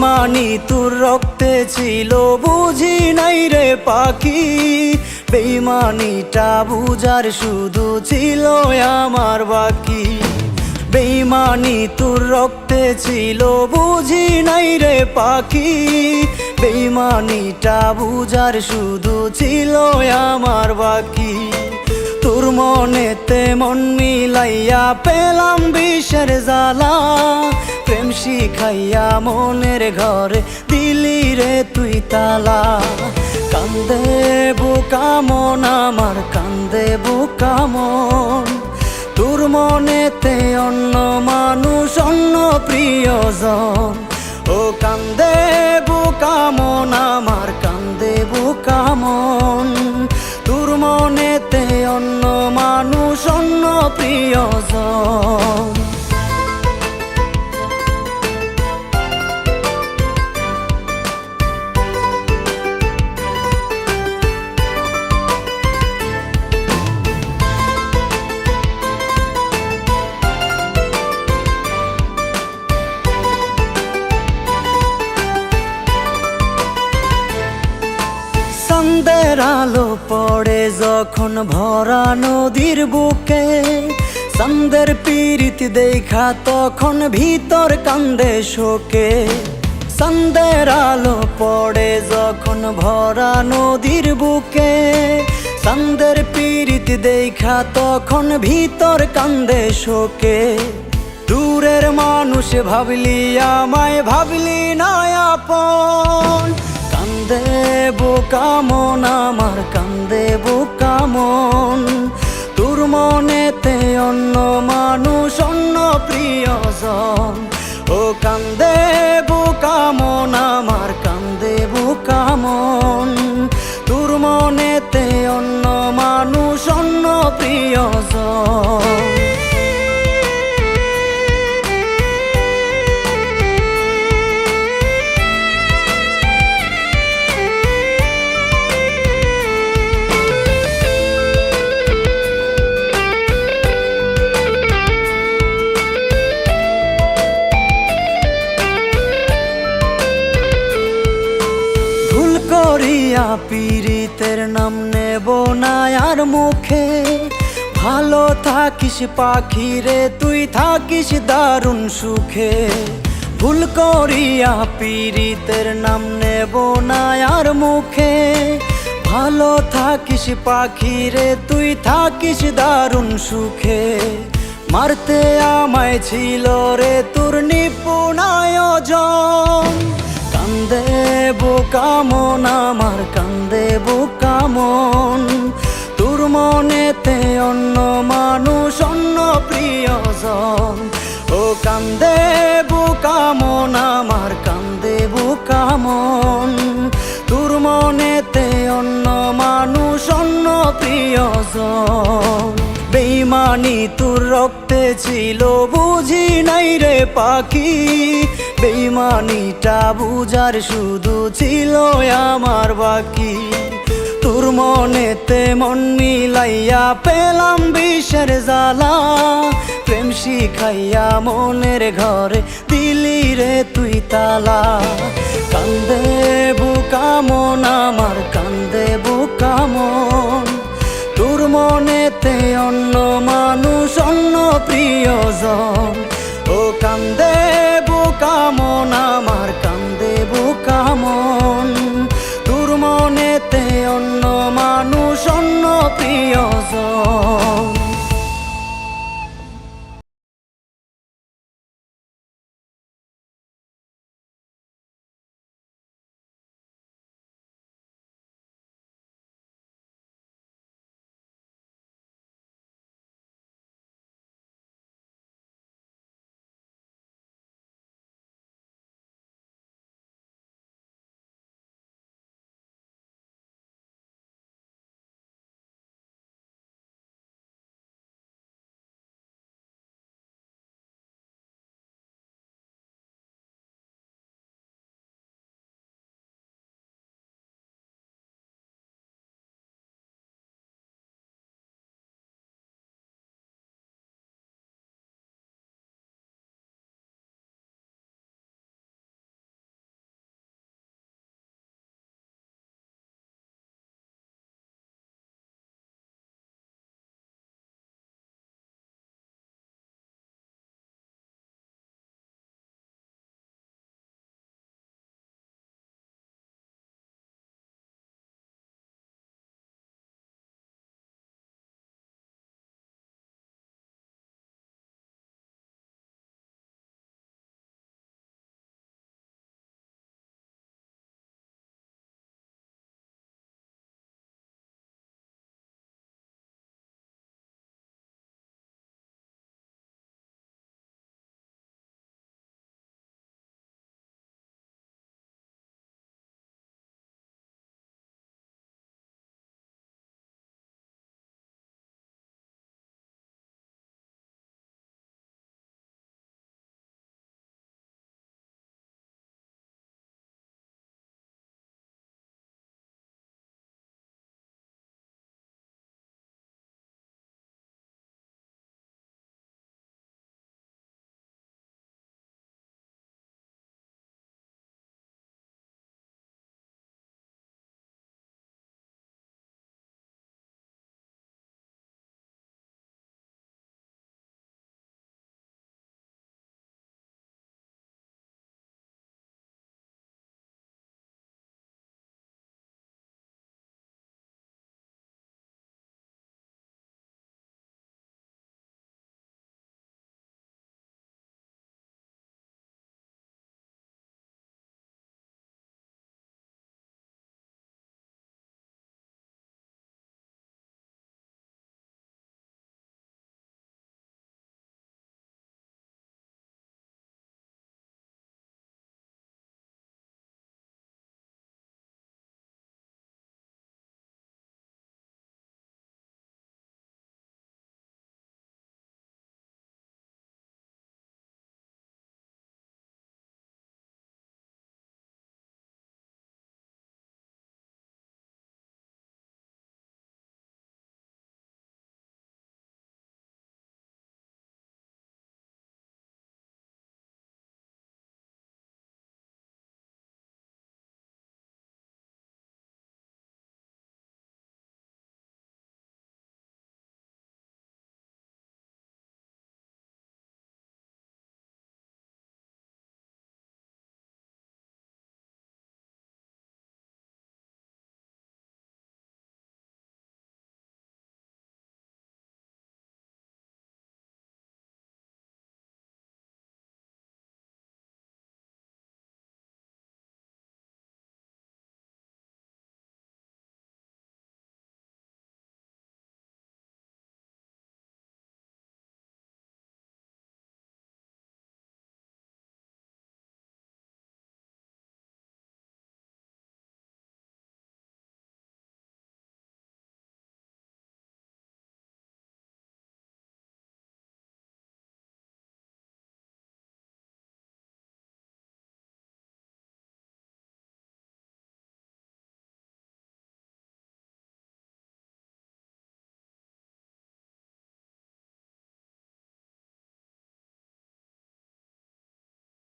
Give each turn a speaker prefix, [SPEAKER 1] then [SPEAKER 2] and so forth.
[SPEAKER 1] বেইমানি তোর রক্তে ছিল, বুঝি নাই রে পাখি। বেইমানিটা বুঝার শুধু ছিল আমার বাকি। বেইমানি, তোর রক্তে ছিল, বুঝি নাই রে পাখি। বেইমানিটা বুঝার শুধু ছিল আমার বাকি। তোর মনেতে মন মিলাইয়া পেলাম বিষের জ্বালা। প্রেম শিখাইয়া মনের ঘরে দিলি রে তুই তালা। কান্দে বুকা মন, আমার কান্দে বুকা মন। তোর মনেতে অন্য মানুষ, অন্য প্রিয়জন। ও কান্দে বুকা মন, আমার কান্দে বুকা মন। তোর মনেতে অন্য মানুষ, অন্য প্রিয়জন। সন্দের আলো পড়ে যখন ভরা নদীর বুকে। সন্দের পীড়িত দেখা তখন ভিতর কান্দে শোকে। সন্দের আলো পড়ে যখন ভরা নদীর বুকে। সন্দের পীড়িত দেখা তখন ভিতর কান্দে শোকে। দূরের মানুষ ভাবলি, আমায় ভাবলি না কান্দে বোকা আমার কান্দে বোকা মন তোর মনেতে অন্য মানুষ, অন্য প্রিয়জন। ও কান্দে বোকা মন আমার কান্দে বোকা মন তোর মনেতে অন্য মানুষ, অন্য প্রিয়জন। পীড়িতের নাম নেব না আর মুখে। ভালো থাকিস পাখি রে, তুই থাকিস দারুণ সুখে। ভুল করিয়া পীড়িতের নাম নেব না আর মুখে। ভালো থাকিস পাখি রে, তুই থাকিস দারুণ সুখে। মারতে আমায় ছিল রে তোর নিপুণ আয়োজন। কান্দে বোকা মন আমার কান্দে বোকা মন তোর মনেতে অন্য মানুষ, অন্য প্রিয়জন। ও কান্দে বোকা মন আমার কান্দে বোকা মন তোর মনেতে অন্য মানুষ, অন্য প্রিয়জন। বেইমানি তোর রক্তে ছিল, বুঝি নাই রে পাখি। বেইমানিটা বুঝার শুধু ছিল আমার বাকি। তোর মনেতে মন মিলাইয়া পেলাম বিষের জ্বালা। প্রেম শিখাইয়া মনের ঘরে দিলি রে তুই তালা। কান্দে বুকা মন আমার, কান্দে বুকা মন। তোর মনেতে অন্য মানুষ, অন্য প্রিয়জন।